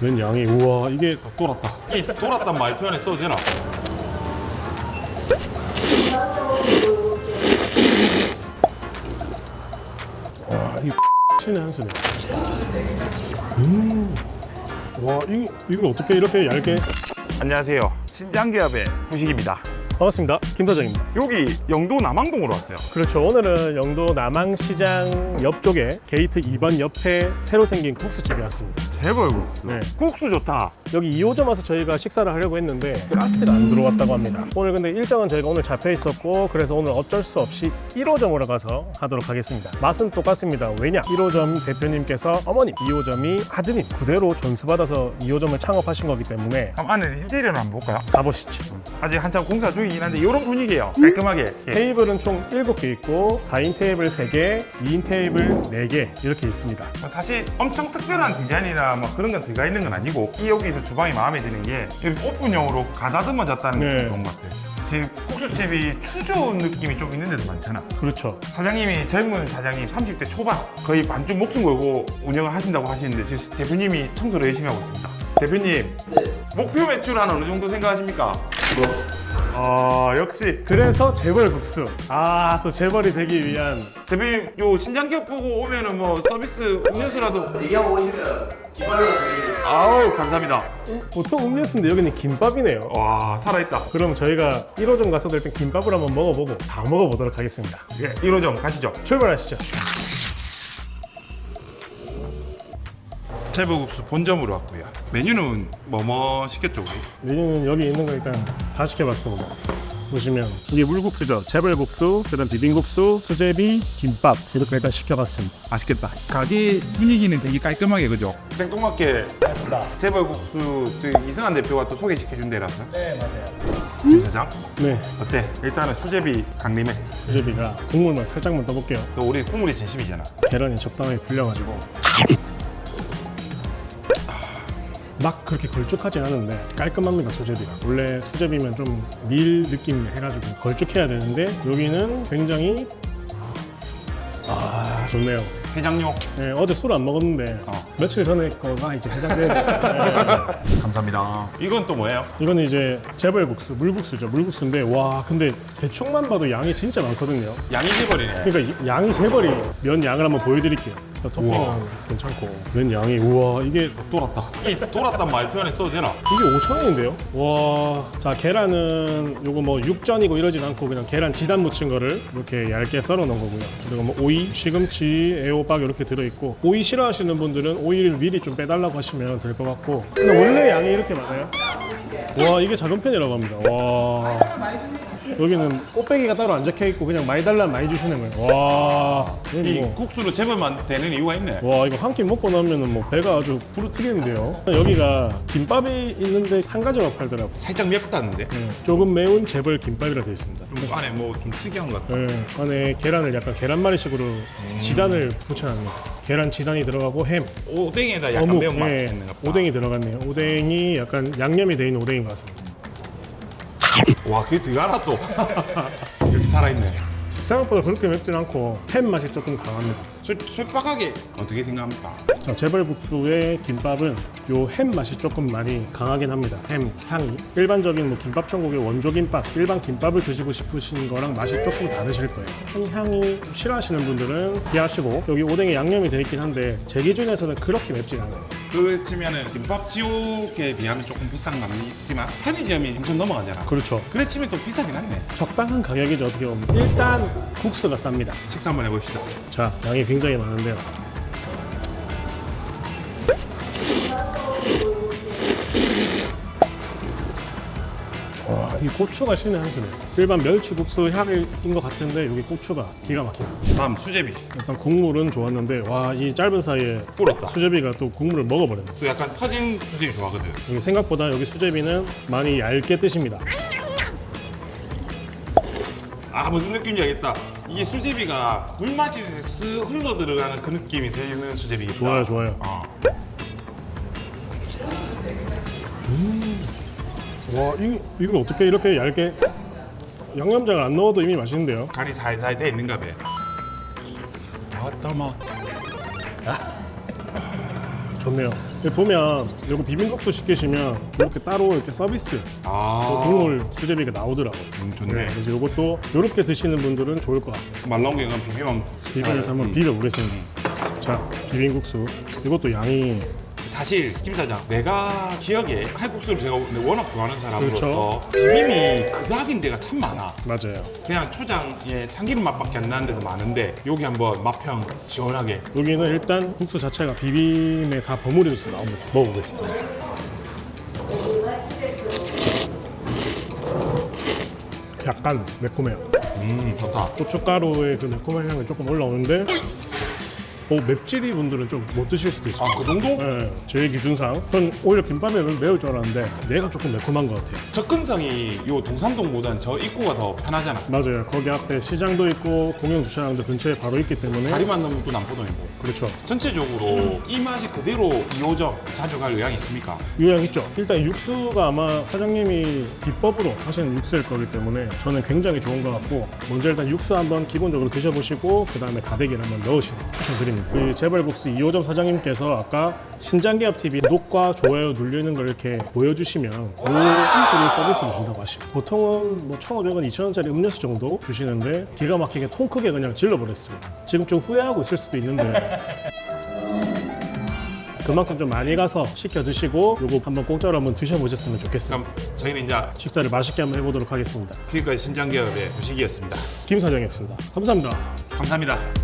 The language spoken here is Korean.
면 양이 우와 이게 돌았다. 이 돌았단 말 표현에 써도 되나? 와 이게 신의 한 수네. 음. 와 이, 이걸 어떻게 이렇게 얇게 안녕하세요. 신장기업의 구식입니다. 반갑습니다 김 사장입니다. 여기 영도 남항동으로 왔어요. 그렇죠. 오늘은 영도 남항시장 옆쪽에 게이트 2번 옆에 새로 생긴 국수집에 왔습니다. 제발 국수. 네. 국수 좋다. 여기 2호점 와서 저희가 식사를 하려고 했는데 가스가 안 들어왔다고 합니다. 오늘 근데 일정은 저희가 오늘 잡혀 있었고 그래서 오늘 어쩔 수 없이 1호점으로 가서 하도록 하겠습니다. 맛은 똑같습니다. 왜냐? 1호점 대표님께서 어머님, 2호점이 아드님 그대로 전수받아서 2호점을 창업하신 거기 때문에 그럼 안에 인테리어를 한번 볼까요? 가보시죠. 아직 한참 공사 중이 긴 한데 이런 분위기예요. 깔끔하게. 예. 테이블은 총 7개 있고 4인 테이블 3개, 2인 테이블 4개 이렇게 있습니다. 뭐 사실 엄청 특별한 디자인이나 뭐 그런 건 들어가 있는 건 아니고 이 여기서 주방이 마음에 드는 게 이렇게 오픈형으로 가다듬어졌다는 게 네. 좀 좋은 것 같아요. 지금 국수집이 추조 느낌이 좀 있는 데도 많잖아. 그렇죠. 사장님이 젊은 사장님 30대 초반 거의 반쯤 목숨 걸고 운영을 하신다고 하시는데 지금 대표님이 청소를 열심히 하고 있습니다. 대표님 목표 매출 한 어느 정도 생각하십니까? 아 역시 그래서 재벌 국수. 아, 또 재벌이 되기 위한 대표님 요 신장기업 보고 오면은 뭐 서비스 음료수라도 얘기하고 오시면 기발로 드리겠습니다. 아우 감사합니다. 보통 음료수인데 여기는 김밥이네요. 와 살아있다. 그럼 저희가 1호점 가서도 일단 김밥을 한번 먹어보고 다 먹어보도록 하겠습니다. 예, 1호점 가시죠. 출발하시죠. 제보국수 본점으로 왔고요. 메뉴는 뭐뭐 시켰죠 우리? 메뉴는 여기 있는 거 일단 다 시켜봤습니다. 보시면 이게 물국수죠. 재벌국수, 그다음 비빔국수, 수제비, 김밥 이렇게 일단 시켜봤습니다. 맛있겠다. 가게 분위기는 되게 깔끔하게 그죠? 생뚱맞게 제보국수 그 이승환 대표가 또 소개시켜준 데라서. 네 맞아요. 김 사장 네, 어때? 일단은 수제비 강림에 수제비가 국물만 살짝만 떠볼게요. 또 우리 국물이 진심이잖아. 계란이 적당하게 불려가지고 막 그렇게 걸쭉하진 않은데 깔끔합니다 수제비가 원래 수제비면 좀 밀 느낌 해가지고 걸쭉해야 되는데 여기는 굉장히 아 좋네요 해장용 네, 어제 술 안 먹었는데 어. 며칠 전에 거가 이제 해장돼 감사합니다. 이건 또 뭐예요? 이거는 이제 재벌국수 물국수죠 물국수인데 와 근데 대충만 봐도 양이 진짜 많거든요 양이 제벌이네. 그러니까 이- 양이 세 벌이 면 양을 한번 보여드릴게요 토핑은 괜찮고 면 양이 우와 이게 돌았다. 이 돌았단 말 표현에 써도 되나? 이게 5,000원인데요? 와. 자, 계란은 요거 뭐 육전이고 이러진 않고 그냥 계란 지단 묻힌 거를 이렇게 얇게 썰어 놓은 거고요. 그리고 뭐 오이, 시금치, 애호 박 이렇게 들어 있고 오이 싫어하시는 분들은 오이를 미리 좀 빼달라고 하시면 될 것 같고. 근데 원래 양이 이렇게 많아요? 와, 이게 작은 편이라고 합니다. 와. 여기는 꽃배기가 따로 안 적혀 있고 그냥 많이 달라면 많이 주시는 거예요. 와. 이 뭐. 국수로 제벌만 되는 이유가 있네. 와 이거 한 끼 먹고 나면은 뭐 배가 아주 부르트겠는데요 여기가 김밥이 있는데 한 가지만 팔더라고 살짝 맵다는데? 네, 조금 매운 재벌 김밥이라 되어 있습니다 좀 안에 뭐 좀 특이한 것 같다. 네, 안에 계란을 약간 계란말이식으로 지단을 붙여놨네요 계란 지단이 들어가고 햄 오뎅에다 약간 매운맛 예, 있는 것 같다. 오뎅이 들어갔네요 오뎅이 약간 양념이 되어 있는 오뎅인 것 같습니다 와 그게 들어가나 또. 여기 살아있네. 생각보다 그렇게 맵진 않고 햄 맛이 조금 강합니다 솔, 솔박하게 어떻게 생각합니까? 자, 재벌국수의 김밥은 요 햄 맛이 조금 많이 강하긴 합니다. 햄 향이 일반적인 뭐 김밥 천국의 원조 김밥, 일반 김밥을 드시고 싶으신 거랑 맛이 조금 다르실 거예요. 햄 향이 싫어하시는 분들은 피하시고 여기 오뎅에 양념이 되어 있긴 한데 제 기준에서는 그렇게 맵진 않아요. 그렇지면은 김밥 지옥에 비하면 조금 비싼 감이 있지만 편의점이 엄청 넘어가잖아. 그렇죠. 그래 치면 또 비싸긴 하네. 적당한 가격이죠 어떻게 보면. 일단 국수가 쌉니다. 식사 한번 해봅시다. 자, 양이 굉장히 많은데요. 이 고추가 신의 한 수네요. 일반 멸치국수 향인 것 같은데 여기 고추가 기가 막힙니다. 다음 수제비. 일단 국물은 좋았는데 와, 이 짧은 사이에 불었다. 수제비가 또 국물을 먹어버렸네. 또 약간 터진 수제비 좋아하거든. 여기 생각보다 여기 수제비는 많이 얇게 뜨십니다. 아 무슨 느낌인지 알겠다. 이게 수제비가 물맛이 쓱 흘러 들어가는 그 느낌이 되는 수제비겠다. 좋아요, 좋아요. 어. 와, 이, 이걸 어떻게 이렇게 얇게 양념장을 안 넣어도 이미 맛있는데요. 간이 살살 돼 있는가 봐. 아따 막. 좋네요. 여기 보면 요거 비빔국수 시키시면 이렇게 따로 이렇게 서비스 아, 국물 수제비가 나오더라고요. 음, 좋네. 네, 그래서 요것도 이렇게 드시는 분들은 좋을 것 같아요. 말 나온 게 그냥 비빔면 비빔을 한번 비벼보겠습니다. 자, 비빔국수. 이것도 양이 사실 김 사장 내가 기억에 칼국수를 제가 워낙 좋아하는 사람으로서 그렇죠. 비빔이 그닥인 데가 참 많아 맞아요. 그냥 초장에 참기름 맛밖에 안 나는 데도 많은데 여기 한번 맛평 시원하게 여기는 일단 국수 자체가 비빔에 다 버무려져서 나옵니다. 먹어보겠습니다. 약간 매콤해요. 음 좋다 고춧가루의 그 매콤한 향이 조금 올라오는데 어, 맵찔이 분들은 좀 못 드실 수도 있어요. 아그 정도? 네, 제 기준상 전 오히려 김밥이 매울 줄 알았는데 내가 조금 매콤한 것 같아요. 접근성이 요 동삼동보단 저 입구가 더 편하잖아 맞아요. 거기 앞에 시장도 있고 공영 주차장도 근처에 바로 있기 때문에 다리만 넘으면 또 남포동이고 그렇죠. 전체적으로 이 맛이 그대로 2호점 자주 갈 의향이 있습니까? 유양 있죠. 일단 육수가 아마 사장님이 비법으로 하시는 육수일 거기 때문에 저는 굉장히 좋은 것 같고 먼저 일단 육수 한번 기본적으로 드셔보시고 그 다음에 다대기를 한번 넣으시는 거 추천드립니다. 이 재벌국수 2호점 사장님께서 아까 신장개업 TV 구독과 좋아요 누르는 걸 이렇게 보여주시면 일주일 서비스를 준다고 하십니다. 보통은 뭐 1,500원, 2,000원짜리 음료수 정도 주시는데 기가 막히게 통 크게 그냥 질러버렸습니다. 지금 좀 후회하고 있을 수도 있는데 그만큼 좀 많이 가서 시켜 드시고 요거 한번 공짜로 한번 드셔보셨으면 좋겠습니다. 그럼 저희는 이제 식사를 맛있게 한번 해보도록 하겠습니다. 지금까지 신장기업의 부식이었습니다 김 사장이었습니다. 감사합니다. 감사합니다